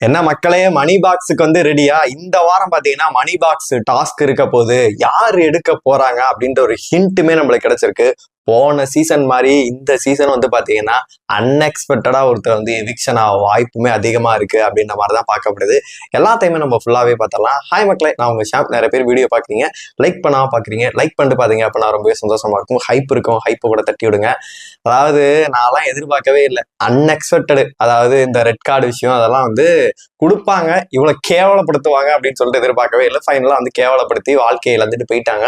என்ன மக்களே மணி பாக்ஸுக்கு வந்து ரெடியா இந்த வாரம் பாத்தீங்கன்னா மணி பாக்ஸ் டாஸ்க் இருக்க போது யார் எடுக்க போறாங்க அப்படின்ற ஒரு ஹிண்ட்டுமே நம்மளுக்கு கிடைச்சிருக்கு. போன சீசன் மாதிரி இந்த சீசன் வந்து பார்த்தீங்கன்னா அன்எக்ஸ்பெக்டடாக ஒருத்தர் வந்து எவிக்ஷன் ஆக வாய்ப்புமே அதிகமாக இருக்கு அப்படின்ற மாதிரி தான் பார்க்கப்படுது. எல்லாத்தையுமே நம்ம ஃபுல்லாகவே பார்த்தலாம் ஹாய் மக்களே நான் உங்கள் ஷாப் நிறைய பேர் வீடியோ பார்க்குறீங்க. லைக் பண்ணாம பார்க்குறீங்க. லைக் பண்ணிட்டு பார்த்தீங்க அப்படின்னா ரொம்பவே சந்தோஷமாக இருக்கும். ஹைப் இருக்கும். ஹைப்பை கூட தட்டி விடுங்க. அதாவது நான்லாம் எதிர்பார்க்கவே இல்லை. அன்எக்ஸ்பெக்டடு அதாவது இந்த ரெட் கார்டு விஷயம் அதெல்லாம் வந்து கொடுப்பாங்க. இவ்வளோ கேவலப்படுத்துவாங்க அப்படின்னு சொல்லிட்டு எதிர்பார்க்கவே இல்லை. ஃபைனலாக வந்து கேவலப்படுத்தி வாழ்க்கையில் வந்துட்டு போயிட்டாங்க.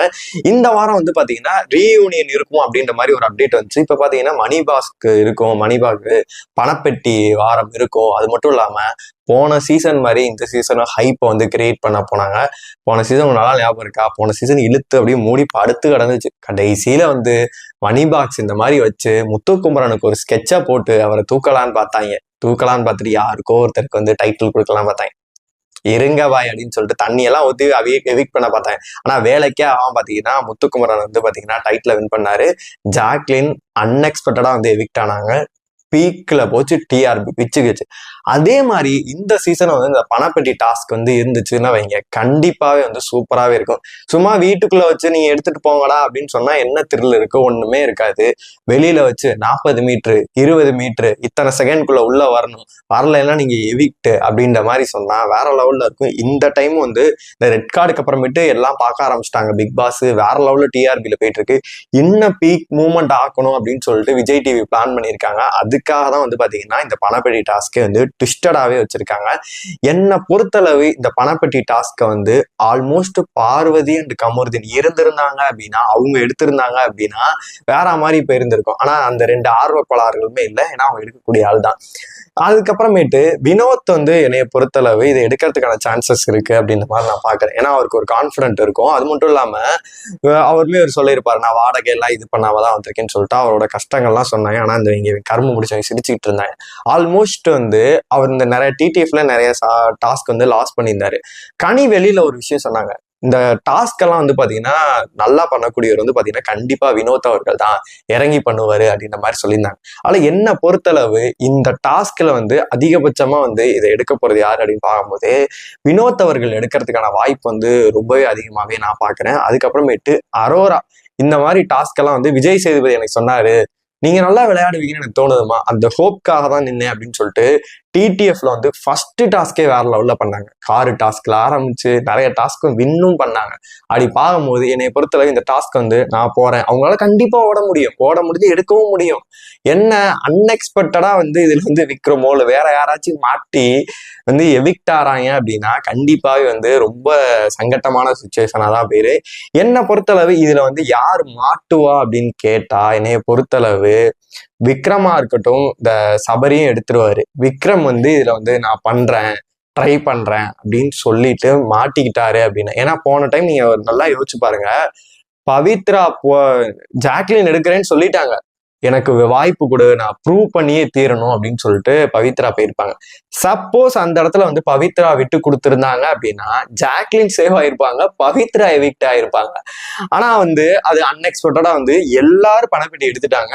இந்த வாரம் வந்து பார்த்தீங்கன்னா ரீயூனியன் இருக்கும் அப்படின்ற மாதிரி ஒரு அப்டேட் வந்துச்சு. இப்போ பார்த்தீங்கன்னா மணி பாஸ்க்கு இருக்கும். மணி பாக்கு பணப்பெட்டி வாரம் இருக்கும். அது மட்டும் இல்லாமல் போன சீசன் மாதிரி இந்த சீசனும் ஹைப்பை வந்து கிரியேட் பண்ண போனாங்க. போன சீசன் நல்லா ஞாபகம் இருக்கா? போன சீசன் இழுத்து அப்படியே மூடி படுத்து கிடந்துச்சு. கடைசியில் வந்து மணி பாக்ஸ் இந்த மாதிரி வச்சு முத்துக்குமரனுக்கு ஒரு ஸ்கெட்சை போட்டு அவரை தூக்கலான்னு பார்த்தாங்க. தூக்கலான்னு பார்த்துட்டு யாருக்கோ ஒருத்தருக்கு வந்து டைட்டில் கொடுக்கலாம் பார்த்தாங்க. இருங்க பாய் அப்படின்னு சொல்லிட்டு தண்ணி எல்லாம் ஊத்தி அவி எவிக் பண்ண பார்த்தாங்க. ஆனா வேலைக்கே அவன் பாத்தீங்கன்னா முத்துக்குமரன் வந்து பாத்தீங்கன்னா டைட்டில் வின் பண்ணாரு. ஜாக்லின் அன்எக்ஸ்பெக்டடா வந்து எவிக்ட் ஆனாங்க. பீக்ல போச்சு டிஆர்பி கிச்சு. அதே மாதிரி இந்த சீசன் வந்து இந்த பணப்பெட்டி டாஸ்க் வந்து இருந்துச்சுன்னா வைங்க. கண்டிப்பாவே வந்து சூப்பராகவே இருக்கும். சும்மா வீட்டுக்குள்ளே வச்சு நீங்கள் எடுத்துட்டு போங்கடா அப்படின்னு சொன்னால் என்ன திருள் இருக்கு? ஒன்றுமே இருக்காது. வெளியில் வச்சு நாற்பது மீட்ரு இருபது மீட்ரு இத்தனை செகண்ட்குள்ளே உள்ளே வரணும். வரலைன்னா நீங்கள் எவிக்ட்டு அப்படின்ற மாதிரி சொன்னால் வேற லெவலில் இருக்கும். இந்த டைம் வந்து இந்த ரெட் கார்டுக்கு அப்புறமேட்டு எல்லாம் பார்க்க ஆரம்பிச்சிட்டாங்க. பிக் பாஸ் வேற லெவலில் டிஆர்பியில் போயிட்டு இருக்கு. இன்னும் பீக் மூவ்மெண்ட் ஆக்கணும் அப்படின்னு சொல்லிட்டு விஜய் டிவி பிளான் பண்ணியிருக்காங்க. அதுக்காக தான் வந்து பார்த்தீங்கன்னா இந்த பணப்பெட்டி டாஸ்க்கே வந்து ட்விஸ்டடாகவே வச்சிருக்காங்க. என்னை பொறுத்தளவு இந்த பணப்பெட்டி டாஸ்க்கை வந்து ஆல்மோஸ்ட் பார்வதி அண்ட் கமருதீன் இருந்திருந்தாங்க அப்படின்னா அவங்க எடுத்திருந்தாங்க அப்படின்னா வேற மாதிரி போயிருந்திருக்கும். ஆனா அந்த ரெண்டு ஆர்வப்பாளர்களுமே இல்லை. ஏன்னா அவங்க எடுக்கக்கூடிய ஆள் தான் அதுக்கப்புறமேட்டு வினோத் வந்து என்னைய பொறுத்தளவு இதை எடுக்கிறதுக்கான சான்சஸ் இருக்கு அப்படின்ற மாதிரி நான் பாக்குறேன் ஏன்னா அவருக்கு ஒரு கான்ஃபிடென்ட் இருக்கும். அது மட்டும் இல்லாம அவருமே அவர் சொல்லியிருப்பாரு நான் வாடகை எல்லாம் இது பண்ணாம தான் வந்திருக்கேன்னு சொல்லிட்டு அவரோட கஷ்டங்கள்லாம் சொன்னாங்க. ஆனா இந்த இங்க கரும்பு முடிச்சவங்க சிரிச்சுக்கிட்டு இருந்தாங்க. ஆல்மோஸ்ட் வந்து அவர் இந்த நிறைய டிடிஎஃப்ல நிறைய டாஸ்க் வந்து லாஸ் பண்ணியிருந்தாரு. கனி வெளியில ஒரு விஷயம் சொன்னாங்க. இந்த டாஸ்க் எல்லாம் வந்து பாத்தீங்கன்னா நல்லா பண்ணக்கூடியவர் வந்து பாத்தீங்கன்னா கண்டிப்பா வினோத் அவர்கள் தான். இறங்கி பண்ணுவார் அப்படின்ற மாதிரி சொல்லியிருந்தாங்க. ஆனால் என்ன பொறுத்தளவு இந்த டாஸ்க்ல வந்து அதிகபட்சமா வந்து இதை எடுக்க போறது யார் அப்படின்னு பார்க்கும்போது வினோத் அவர்கள் எடுக்கிறதுக்கான வாய்ப்பு வந்து ரொம்பவே அதிகமாகவே நான் பார்க்குறேன். அதுக்கப்புறமேட்டு அரோரா. இந்த மாதிரி டாஸ்க் எல்லாம் வந்து விஜய் சேதுபதி எனக்கு சொன்னாரு. நீங்க நல்லா விளையாடுவீங்கன்னு எனக்கு தோணுதுமா அந்த ஹோப்காக தான் நின்னேன் அப்படின்னு சொல்லிட்டு டிடிஎஃப்ல வந்து ஃபர்ஸ்ட் டாஸ்கே வேற லெவல்ல பண்ணாங்க. காரு டாஸ்க்ல ஆரம்பிச்சு நிறைய டாஸ்க்கும் வின்னும் பண்ணாங்க. அப்படி பார்க்கும்போது என்னை பொறுத்தளவு இந்த டாஸ்க் வந்து நான் போறேன். அவங்களால கண்டிப்பா ஓட முடியும். ஓட முடிஞ்சு எடுக்கவும் முடியும். என்ன அன்எக்ஸ்பெக்டடா வந்து இதுல வந்து விக்ரமோ இல்லை வேற யாராச்சும் மாட்டி வந்து எவிக்ட் ஆறாங்க அப்படின்னா கண்டிப்பாவே வந்து ரொம்ப சங்கட்டமான சுச்சுவேஷனா தான் பேரு என்னை பொறுத்தளவு இதுல வந்து யார் மாட்டுவா அப்படின்னு கேட்டா என்னைய பொறுத்தளவு விக்ரமா இருக்கட்டும் இந்த சபரியும் எடுத்துருவாரு. விக்ரம் வந்து இதுல வந்து நான் பண்றேன் ட்ரை பண்றேன் அப்படின்னு சொல்லிட்டு மாட்டிக்கிட்டாரு அப்படின்னு. ஏன்னா போன டைம் நீங்க நல்லா யோசிச்சு பாருங்க. பவித்ரா போ ஜாக்லின் எடுக்கிறேன்னு சொல்லிட்டாங்க. எனக்கு வாய்ப்பு கொடு நான் ப்ரூவ் பண்ணியே தீரணும் அப்படின்னு சொல்லிட்டு பவித்ரா போயிருப்பாங்க. சப்போஸ் அந்த இடத்துல வந்து பவித்ரா விட்டு கொடுத்துருந்தாங்க அப்படின்னா ஜாக்லின் சேவ் ஆயிருப்பாங்க பவித்ரா எவிக்ட் ஆயிருப்பாங்க. ஆனா வந்து அது அன்எக்ஸ்பெக்டடா வந்து எல்லாரும் பணப்பிட்டி எடுத்துட்டாங்க.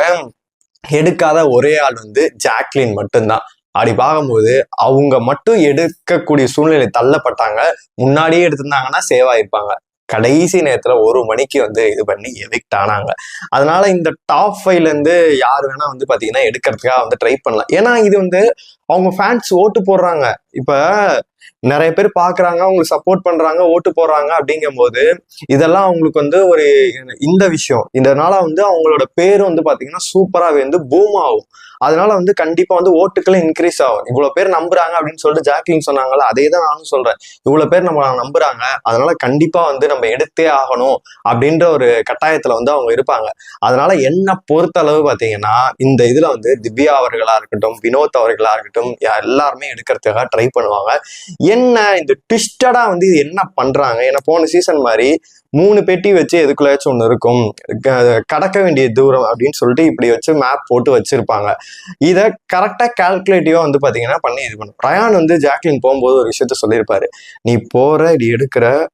எடுக்காத ஒரே ஆள் வந்து ஜாக்லின் மட்டும்தான். அப்படி பார்க்கும்போது அவங்க மட்டும் எடுக்கக்கூடிய சூழ்நிலை தள்ளப்பட்டாங்க. முன்னாடியே எடுத்திருந்தாங்கன்னா சேவ் ஆயிருப்பாங்க. கடைசி நேரத்துல ஒரு மணிக்கு வந்து இது பண்ணி எவிக்ட் ஆனாங்க. அதனால இந்த டாப் ஃபைவ்ல இருந்து யார் வேணா வந்து பாத்தீங்கன்னா எடுக்கிறதுக்காக வந்து ட்ரை பண்ணலாம். ஏன்னா இது வந்து அவங்க ஃபேன்ஸ் ஓட்டு போடுறாங்க. இப்ப நிறைய பேர் பாக்குறாங்க அவங்களுக்கு சப்போர்ட் பண்றாங்க ஓட்டு போடுறாங்க அப்படிங்கும்போது இதெல்லாம் அவங்களுக்கு வந்து ஒரு இந்த விஷயம். இதனால வந்து அவங்களோட பேர் வந்து பாத்தீங்கன்னா சூப்பராகவே வந்து பூம் ஆகும். அதனால வந்து கண்டிப்பா வந்து ஓட்டுக்களும் இன்க்ரீஸ் ஆகும். இவ்வளவு பேர் நம்புறாங்க அப்படின்னு சொல்லிட்டு ஜாக்லின் சொன்னாங்கல்ல அதே தான் நானும் சொல்றேன். இவ்வளவு பேர் நம்ம நம்புறாங்க அதனால கண்டிப்பா வந்து நம்ம எடுத்தே ஆகணும் அப்படின்ற ஒரு கட்டாயத்துல வந்து அவங்க இருப்பாங்க. அதனால என்ன பொறுத்த அளவு பாத்தீங்கன்னா இந்த இதுல வந்து திவ்யா அவர்களா இருக்கட்டும் வினோத் அவர்களா இருக்கட்டும் எல்லாருமே எடுக்கிறதுக்காக ட்ரை பண்ணுவாங்க. என்ன இந்த ட்விஸ்டடா வந்து இது என்ன பண்றாங்க? ஏன்னா போன சீசன் மாதிரி மூணு பெட்டி வச்சு எதுக்குள்ளாச்சும் ஒன்று இருக்கும். க- கடக்க வேண்டிய தூரம் அப்படின்னு சொல்லிட்டு இப்படி வச்சு மேப் போட்டு வச்சிருப்பாங்க. இதை கரெக்டாக கால்குலேட்டிவாக வந்து பார்த்தீங்கன்னா பண்ணி இது பண்ணும் ரயான் வந்து ஜாக்லின் போகும்போது ஒரு விஷயத்த சொல்லியிருப்பாரு. நீ போற இப்படி எடுக்கிற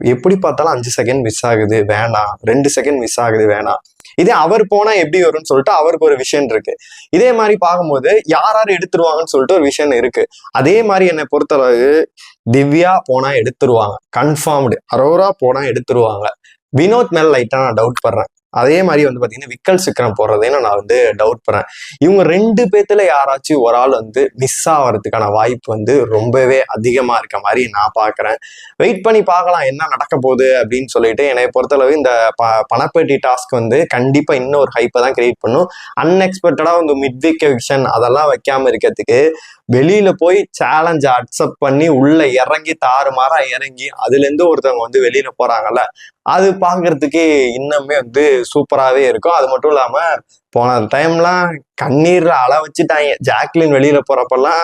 எப்படி பார்த்தாலும் அஞ்சு செகண்ட் மிஸ் ஆகுது வேணாம். ரெண்டு செகண்ட் மிஸ் ஆகுது வேணாம். இதே அவர் போனா எப்படி வரும்னு சொல்லிட்டு அவருக்கு ஒரு விஷயம் இருக்கு. இதே மாதிரி பார்க்கும்போது யார் யார் எடுத்துருவாங்கன்னு சொல்லிட்டு ஒரு விஷயம் இருக்கு. அதே மாதிரி என்னை பொறுத்தளவு திவ்யா போனா எடுத்துருவாங்க. கன்ஃபார்ம்டு அரோரா போனா எடுத்துருவாங்க. வினோத் மேல லைட்டா நான் டவுட் படுறேன். அதே மாதிரி வந்து பார்த்தீங்கன்னா விக்கல் சிக்கரம் போடுறதையும் நான் வந்து டவுட் பண்ணுறேன் இவங்க ரெண்டு பேர்த்துல யாராச்சும் ஒரு ஆள் வந்து மிஸ் ஆகிறதுக்கான வாய்ப்பு வந்து ரொம்பவே அதிகமாக இருக்க மாதிரி நான் பார்க்குறேன் வெயிட் பண்ணி பார்க்கலாம் என்ன நடக்க போகுது அப்படின்னு சொல்லிட்டு என்னை பொறுத்தளவு இந்த ப பணப்பேட்டி டாஸ்க் வந்து கண்டிப்பாக இன்னும் ஒரு ஹைப்பை தான் கிரியேட் பண்ணும். அன்எக்ஸ்பெக்டடாக வந்து மிட் வீக் எவிக்ஷன் அதெல்லாம் வைக்காம இருக்கிறதுக்கு வெளியில போய் சேலஞ்ச் அக்செப்ட் பண்ணி உள்ள இறங்கி தாறுமாறா இறங்கி அதுல இருந்து ஒருத்தவங்க வந்து வெளியில போறாங்கல்ல அது பாக்குறதுக்கு இன்னுமே வந்து சூப்பராகவே இருக்கும். அது மட்டும் இல்லாம போன டைம்லாம் கண்ணீர்ல அள வச்சுட்டாங்க. ஜாக்லின் வெளியில போறப்பெல்லாம்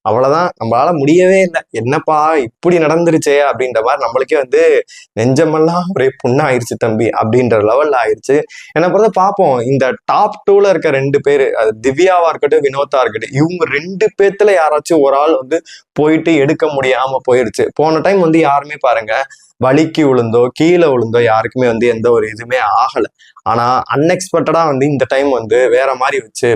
அவ்வளவுதான். நம்மளால முடியவே இல்லை. என்னப்பா இப்படி நடந்துருச்சே அப்படின்ற மாதிரி நம்மளுக்கே வந்து நெஞ்சமெல்லாம் ஒரே புண்ணாயிருச்சு தம்பி அப்படின்ற லெவல்ல ஆயிருச்சு. என்ன பொறுத்த பார்ப்போம். இந்த டாப் டூல இருக்க ரெண்டு பேர் அது திவ்யாவா இருக்கட்டும் வினோத்தா இருக்கட்டும் இவங்க ரெண்டு பேர்த்துல யாராச்சும் ஒரு ஆள் வந்து போயிட்டு எடுக்க முடியாம போயிருச்சு. போன டைம் வந்து யாருமே பாருங்க வலிக்கு விழுந்தோ கீழே விழுந்தோ யாருக்குமே வந்து எந்த ஒரு இதுவுமே ஆகலை. ஆனால் அன்எக்ஸ்பெக்டடாக வந்து இந்த டைம் வந்து வேற மாதிரி வச்சு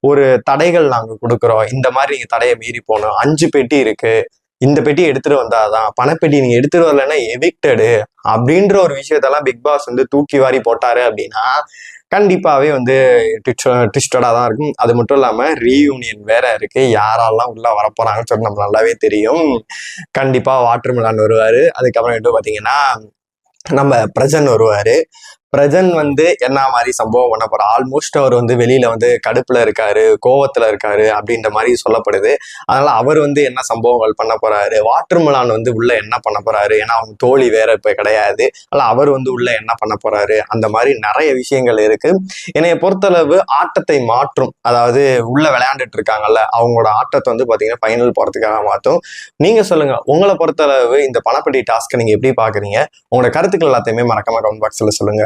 ஒரு தடைகள் நாங்கள் கொடுக்குறோம். இந்த மாதிரி நீங்கள் தடையை மீறி போகணும். அஞ்சு பெட்டி இருக்கு. இந்த பெட்டி எடுத்துட்டு வந்தாதான் பணப்பெட்டி நீங்க எடுத்துட்டு வரலன்னா எவிக்டடு அப்படின்ற ஒரு விஷயத்தெல்லாம் பிக் பாஸ் வந்து தூக்கி வாரி போட்டாரு அப்படின்னா கண்டிப்பாவே வந்து ட்விஸ்டடாக தான் இருக்கும். அது மட்டும் இல்லாமல் ரீயூனியன் வேற இருக்கு. யாரெல்லாம் உள்ளே வரப்போறாங்கன்னு சொல்லி நம்ம நல்லாவே தெரியும். கண்டிப்பாக வாட்டர் மிலான் வருவார். அதுக்கப்புறம் பாத்தீங்கன்னா நம்ம பிரசன் வருவார். பிரஜன் வந்து என்ன மாதிரி சம்பவம் பண்ண போறா ஆல்மோஸ்ட் அவர் வந்து வெளியில வந்து கடுப்புல இருக்காரு கோவத்துல இருக்காரு அப்படின்ற மாதிரி சொல்லப்படுது. அதனால அவர் வந்து என்ன சம்பவங்கள் பண்ண போறாரு? வாட்டர்மலான் வந்து உள்ள என்ன பண்ண போறாரு? ஏன்னா அவங்க தோழி வேற இப்ப கிடையாது. அதனால அவர் வந்து உள்ள என்ன பண்ண போறாரு? அந்த மாதிரி நிறைய விஷயங்கள் இருக்கு. என்னைய பொறுத்தளவு ஆட்டத்தை மாற்றும். அதாவது உள்ள விளையாண்டுட்டு இருக்காங்கல்ல அவங்களோட ஆட்டத்தை வந்து பாத்தீங்கன்னா ஃபைனல் போறதுக்காக மாற்றும். நீங்க சொல்லுங்க உங்களை பொறுத்தளவு இந்த பணப்பட்டி டாஸ்க்கை நீங்க எப்படி பாக்குறீங்க? உங்களோட கருத்துக்கள் எல்லாத்தையுமே மறக்காம கமெண்ட் பாக்ஸ்ல சொல்லுங்க.